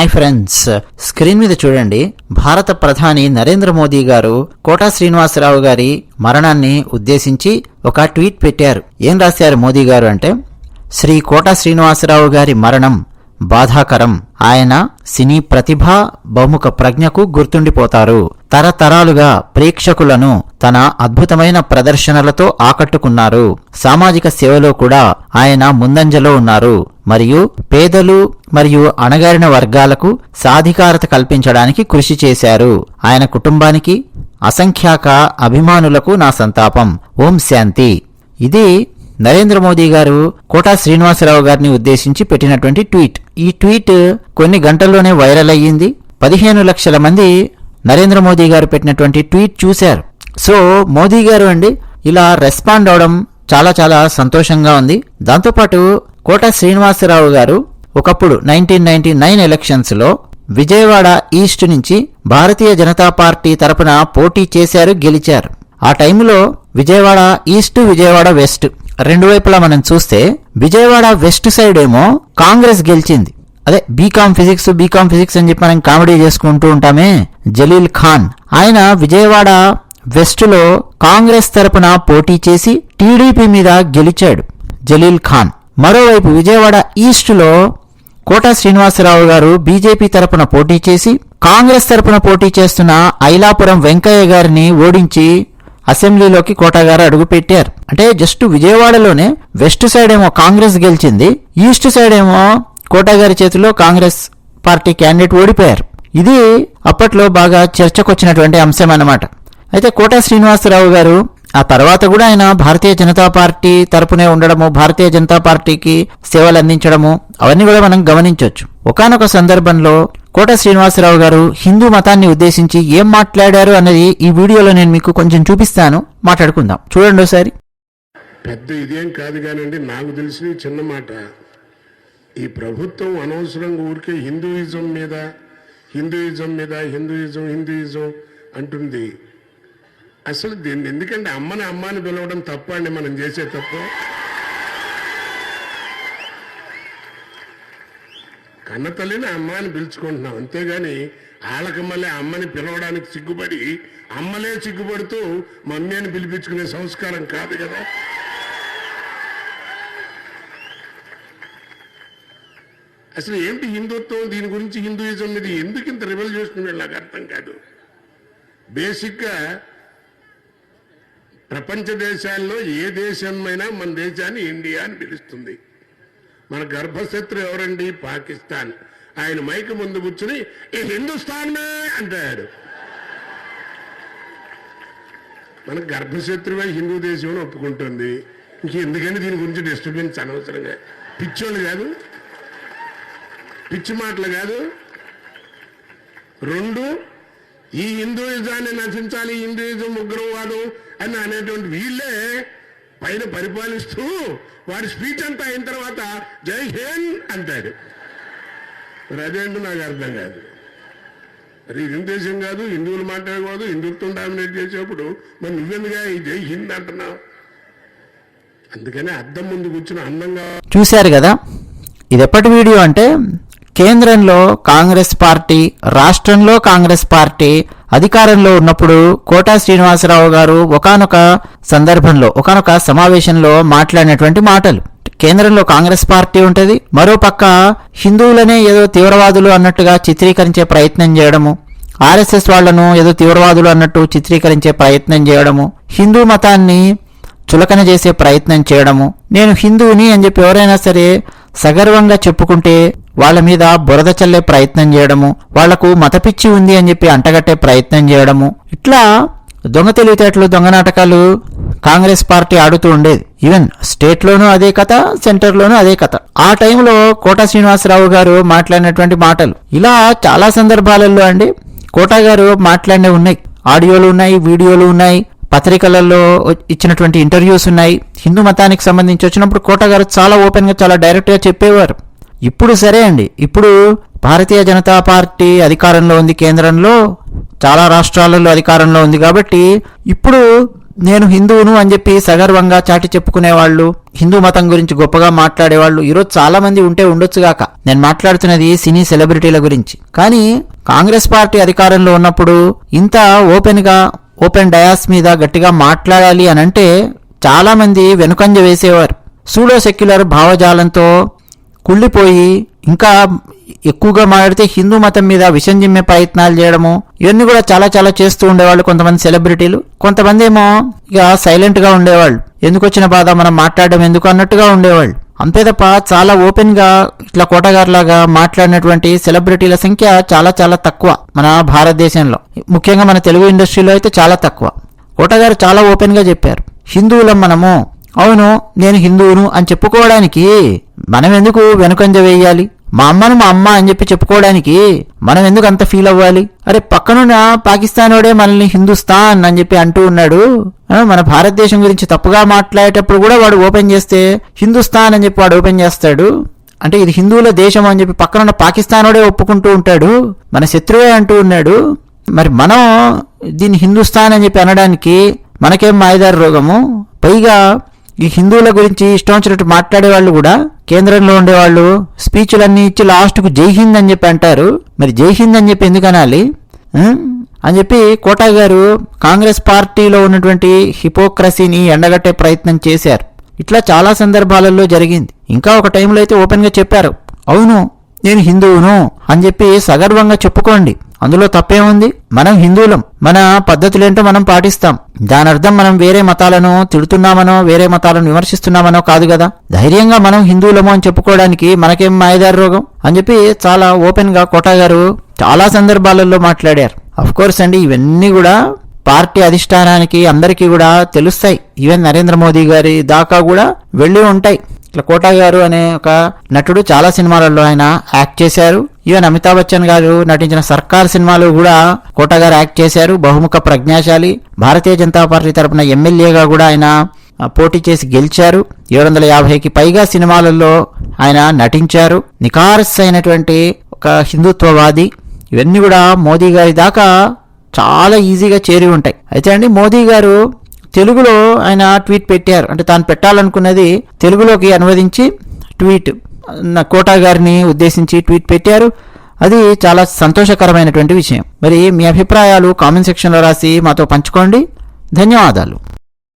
Hi friends. Screen మీద చూడండి భారత ప్రధాని నరేంద్ర మోదీ గారు కోటా శ్రీనివాసరావు గారి మరణాన్ని ఉద్దేశించి ఒక ట్వీట్ పెట్టారు. ఏం రాశారు మోదీ గారు అంటే శ్రీ కోటా శ్రీనివాసరావు గారి మరణం బాధాకరం. ఆయన సినీ ప్రతిభ బహుముఖ ప్రజ్ఞకు గుర్తుండిపోతారు. తరతరాలుగా ప్రేక్షకులను తన అద్భుతమైన ప్రదర్శనలతో ఆకట్టుకున్నారు. సామాజిక సేవలో కూడా ఆయన ముందంజలో ఉన్నారు. మరియు పేదలు మరియు అణగారిన వర్గాలకు సాధికారత కల్పించడానికి కృషి చేశారు. ఆయన కుటుంబానికి అసంఖ్యాక అభిమానులకు నా సంతాపం. ఓం శాంతి. ఇది నరేంద్ర మోదీ గారు కోటా శ్రీనివాసరావు గారిని ఉద్దేశించి పెట్టినటువంటి ట్వీట్. ఈ ట్వీట్ కొన్ని గంటల్లోనే వైరల్ అయ్యింది. పదిహేను లక్షల మంది నరేంద్ర మోదీ గారు పెట్టినటువంటి ట్వీట్ చూశారు. సో మోదీ గారు అండి ఇలా రెస్పాండ్ అవడం చాలా చాలా సంతోషంగా ఉంది. దాంతోపాటు కోట శ్రీనివాసరావు గారు ఒకప్పుడు నైన్టీన్ నైన్టీ నైన్ ఎలక్షన్స్లో విజయవాడ ఈస్ట్ నుంచి భారతీయ జనతా పార్టీ తరపున పోటీ చేశారు గెలిచారు. ఆ టైంలో విజయవాడ ఈస్ట్ విజయవాడ వెస్ట్. రెండు వైపులా మనం చూస్తే విజయవాడ వెస్ట్ సైడ్ ఏమో కాంగ్రెస్ గెలిచింది. అదే బీకామ్ ఫిజిక్స్ బీకామ్ ఫిజిక్స్ అని చెప్పి మనం కామెడీ చేసుకుంటూ ఉంటామే. జలీల్ ఖాన్. ఆయన విజయవాడ వెస్ట్లో కాంగ్రెస్ తరపున పోటీ చేసి టీడీపీ మీద గెలిచాడు జలీల్ ఖాన్. మరోవైపు విజయవాడ ఈస్టులో కోట కోటా శ్రీనివాసరావు గారు బీజేపీ తరపున పోటీ చేసి కాంగ్రెస్ తరపున పోటీ చేస్తున్న ఐలాపురం వెంకయ్య గారిని ఓడించి అసెంబ్లీలోకి కోటా గారు అంటే జస్ట్ విజయవాడలోనే వెస్ట్ సైడ్ ఏమో కాంగ్రెస్ గెలిచింది ఈస్ట్ సైడ్ ఏమో కోటా గారి చేతిలో కాంగ్రెస్ పార్టీ క్యాండిడేట్ ఓడిపోయారు. ఇది అప్పట్లో బాగా చర్చకొచ్చినటువంటి అంశం అన్నమాట. అయితే కోటా శ్రీనివాసరావు గారు ఆ తర్వాత కూడా ఆయన భారతీయ జనతా పార్టీ తరపునే ఉండడము భారతీయ జనతా పార్టీకి సేవలు అందించడము అవన్నీ కూడా మనం గమనించవచ్చు ఒకానొక సందర్భంలో కోట శ్రీనివాసరావు గారు హిందూ మతాన్ని ఉద్దేశించి ఏం మాట్లాడారు అన్నది ఈ వీడియోలో నేను మీకు కొంచెం చూపిస్తాను. మాట్లాడుకుందాం. చూడండి ఒకసారి. పెద్ద ఇదేం కాదు కానండి నాకు తెలిసి చిన్న మాట. ఈ ప్రభుత్వం అనవసరంగా ఊరికే హిందూయిజం మీద హిందూయిజం మీద హిందూయిజం హిందూయిజం అంటుంది. అసలు దీన్ని ఎందుకంటే అమ్మని అమ్మాని పిలవడం తప్ప అండి మనం చేసే తప్పు. కన్నతల్లిని అమ్మ అని పిలుచుకుంటున్నాం. అంతేగాని వాళ్ళకి మళ్ళీ అమ్మని పిలవడానికి సిగ్గుపడి అమ్మలే సిగ్గుపడుతూ మమ్మీ అని పిలిపించుకునే సంస్కారం కాదు కదా. అసలు ఏంటి హిందుత్వం? దీని గురించి హిందూయిజం మీద ఎందుకు ఇంత రివల్ చేస్తుంది నాకు అర్థం కాదు. బేసిక్గా ప్రపంచ దేశాల్లో ఏ దేశమైనా మన దేశాన్ని ఇండియా అని పిలుస్తుంది. మన గర్భశత్రు ఎవరండి? పాకిస్తాన్. ఆయన మైక్ ముందు కూర్చుని ఈ హిందుస్థాన్మే అంటాడు. మన గర్భశత్రువే హిందూ దేశం అని ఒప్పుకుంటుంది. ఇంక ఎందుకని దీని గురించి డిస్టర్బెన్స్ అనవసరంగా? పిచ్చోళ్ళు కాదు. పిచ్చి మాటలు కాదు. రెండు ఈ హిందూయిజాన్ని నశించాలి హిందూయిజం ఉగ్రవాదం అని అనేటువంటి వీళ్ళే పైన పరిపాలిస్తూ వాడి స్పీచ్ అంతా అయిన తర్వాత జై హింద్ అంటాడు మరి అదేంటో నాకు అర్థం కాదు. మరి ఇది దేశం కాదు హిందువులు మాట్లాడకూడదు హిందుత్వం డామినేట్ చేసేప్పుడు మరి నువ్వెందుగా ఈ జై హింద్ అంటున్నావు? అందుకని అద్దం ముందు కూర్చుని అందంగా చూశారు కదా? ఇది ఎప్పటి వీడియో అంటే కేంద్రంలో కాంగ్రెస్ పార్టీ రాష్ట్రంలో కాంగ్రెస్ పార్టీ అధికారంలో ఉన్నప్పుడు కోటా శ్రీనివాసరావు గారు ఒకానొక సందర్భంలో ఒకానొక సమావేశంలో మాట్లాడినటువంటి మాటలు. కేంద్రంలో కాంగ్రెస్ పార్టీ ఉంటుంది మరో పక్క హిందువులనే ఏదో తీవ్రవాదులు అన్నట్టుగా చిత్రీకరించే ప్రయత్నం చేయడము ఆర్ఎస్ఎస్ వాళ్ళను ఏదో తీవ్రవాదులు అన్నట్టు చిత్రీకరించే ప్రయత్నం చేయడము హిందూ మతాన్ని చులకన చేసే ప్రయత్నం చేయడము. నేను హిందువుని అని చెప్పి ఎవరైనా సరే సగర్వంగా చెప్పుకుంటే వాళ్ళ మీద బురద చల్లే ప్రయత్నం చేయడము వాళ్ళకు మతపిచ్చి ఉంది అని చెప్పి అంటగట్టే ప్రయత్నం చేయడము. ఇట్లా దొంగ తెలివితేటలు దొంగ నాటకాలు కాంగ్రెస్ పార్టీ ఆడుతూ ఉండేది. ఈవెన్ స్టేట్ లోనూ అదే కథ సెంటర్ లోనూ అదే కథ. ఆ టైంలో కోట శ్రీనివాసరావు గారు మాట్లాడినటువంటి మాటలు. ఇలా చాలా సందర్భాలలో అండి కోట గారు మాట్లాడినవి ఉన్నాయి. ఆడియోలు ఉన్నాయి వీడియోలు ఉన్నాయి పత్రికలలో ఇచ్చినటువంటి ఇంటర్వ్యూస్ ఉన్నాయి. హిందూ మతానికి సంబంధించి వచ్చినప్పుడు కోట గారు చాలా ఓపెన్గా చాలా డైరెక్ట్గా చెప్పేవారు. ఇప్పుడు సరే అండి. ఇప్పుడు భారతీయ జనతా పార్టీ అధికారంలో ఉంది కేంద్రంలో చాలా రాష్ట్రాలలో అధికారంలో ఉంది కాబట్టి ఇప్పుడు నేను హిందువును అని చెప్పి సగర్వంగా చాటి చెప్పుకునేవాళ్ళు హిందూ మతం గురించి గొప్పగా మాట్లాడేవాళ్ళు ఈరోజు చాలా మంది ఉంటే ఉండొచ్చుగాక నేను మాట్లాడుతున్నది సినీ సెలబ్రిటీల గురించి. కానీ కాంగ్రెస్ పార్టీ అధికారంలో ఉన్నప్పుడు ఇంత ఓపెన్గా ఓపెన్ డయాస్ మీద గట్టిగా మాట్లాడాలి అని అంటే చాలా మంది వెనుకంజ వేసేవారు. సూడో సెక్యులర్ భావజాలంతో కుళ్ళిపోయి ఇంకా ఎక్కువగా మాట్లాడితే హిందూ మతం మీద విషం జిమ్మే ప్రయత్నాలు చేయడము ఇవన్నీ కూడా చాలా చాలా చేస్తూ ఉండేవాళ్ళు కొంతమంది సెలబ్రిటీలు. కొంతమంది ఏమో ఇక సైలెంట్గా ఉండేవాళ్ళు. ఎందుకు వచ్చిన బాధ మనం మాట్లాడడం ఎందుకు అన్నట్టుగా ఉండేవాళ్ళు. అంతే తప్ప చాలా ఓపెన్గా ఇట్లా కోటగారులాగా మాట్లాడినటువంటి సెలబ్రిటీల సంఖ్య చాలా చాలా తక్కువ మన భారతదేశంలో. ముఖ్యంగా మన తెలుగు ఇండస్ట్రీలో అయితే చాలా తక్కువ. కోటగారు చాలా ఓపెన్గా చెప్పారు. హిందువులం మనము. అవును నేను హిందువును అని చెప్పుకోవడానికి మనం ఎందుకు వెనుకంజ వేయాలి? మా అమ్మను మా అమ్మ అని చెప్పి చెప్పుకోవడానికి మనం ఎందుకు అంత ఫీల్ అవ్వాలి? అరే పక్కనున్న పాకిస్తాన్ మనల్ని హిందుస్థాన్ అని చెప్పి అంటూ ఉన్నాడు. మన భారతదేశం గురించి తప్పుగా మాట్లాడేటప్పుడు కూడా వాడు ఓపెన్ చేస్తే హిందుస్థాన్ అని చెప్పి వాడు ఓపెన్ చేస్తాడు. అంటే ఇది హిందువుల దేశం అని చెప్పి పక్కనున్న పాకిస్తానోడే ఒప్పుకుంటూ ఉంటాడు. మన శత్రువే అంటూ ఉన్నాడు. మరి మనం దీన్ని హిందుస్థాన్ అని చెప్పి అనడానికి మనకేం మాయదారి రోగము? పైగా ఈ హిందువుల గురించి ఇష్టం వచ్చినట్టు మాట్లాడే వాళ్ళు కూడా కేంద్రంలో ఉండేవాళ్ళు స్పీచ్లన్నీ ఇచ్చి లాస్ట్కు జై హింద్ అని చెప్పి అంటారు. మరి జై హింద్ అని చెప్పి ఎందుకు అనాలి? అని చెప్పి కోటా గారు కాంగ్రెస్ పార్టీలో ఉన్నటువంటి హిపోక్రసీని ఎండగట్టే ప్రయత్నం చేశారు. ఇట్లా చాలా సందర్భాలలో జరిగింది. ఇంకా ఒక టైంలో అయితే ఓపెన్గా చెప్పారు. అవును నేను హిందువును అని చెప్పి సగర్వంగా చెప్పుకోండి. అందులో తప్పేముంది? మనం హిందువులం. మన పద్ధతులేంటో మనం పాటిస్తాం. దాని అర్థం మనం వేరే మతాలను తిడుతున్నామనో వేరే మతాలను విమర్శిస్తున్నామనో కాదు కదా? ధైర్యంగా మనం హిందువులము అని చెప్పుకోవడానికి మనకేం మాయదారి రోగం? అని చెప్పి చాలా ఓపెన్గా కోటా గారు చాలా సందర్భాలలో మాట్లాడారు. అఫ్ కోర్స్ అండి ఇవన్నీ కూడా పార్టీ అధిష్టానానికి అందరికీ కూడా తెలుస్తాయి. ఈవెన్ నరేంద్ర మోదీ గారి దాకా కూడా వెళ్ళి ఉంటాయి. ఇట్లా కోటా గారు అనే ఒక నటుడు చాలా సినిమాలలో ఆయన యాక్ట్ చేశారు. ఈవెన్ అమితాబ్ బచ్చన్ గారు నటించిన సర్కార్ సినిమాలు కూడా కోట గారు యాక్ట్ చేశారు. బహుముఖ ప్రజ్ఞాశాలి. భారతీయ జనతా పార్టీ తరపున ఎమ్మెల్యేగా కూడా ఆయన పోటీ చేసి గెలిచారు. ఏడు వందల యాభైకి పైగా సినిమాలలో ఆయన నటించారు. నికారస్ అయినటువంటి ఒక హిందుత్వవాది. ఇవన్నీ కూడా మోదీ గారి దాకా చాలా ఈజీగా చేరి ఉంటాయి. అయితే అండి మోదీ గారు తెలుగులో ఆయన ట్వీట్ పెట్టారు. అంటే తాను పెట్టాలనుకున్నది తెలుగులోకి అనువదించి ట్వీట్ కోటా గారిని ఉద్దేశించి ట్వీట్ పెట్టారు. అది చాలా సంతోషకరమైనటువంటి విషయం. మరి మీ అభిప్రాయాలు కామెంట్ సెక్షన్లో రాసి మాతో పంచుకోండి. ధన్యవాదాలు.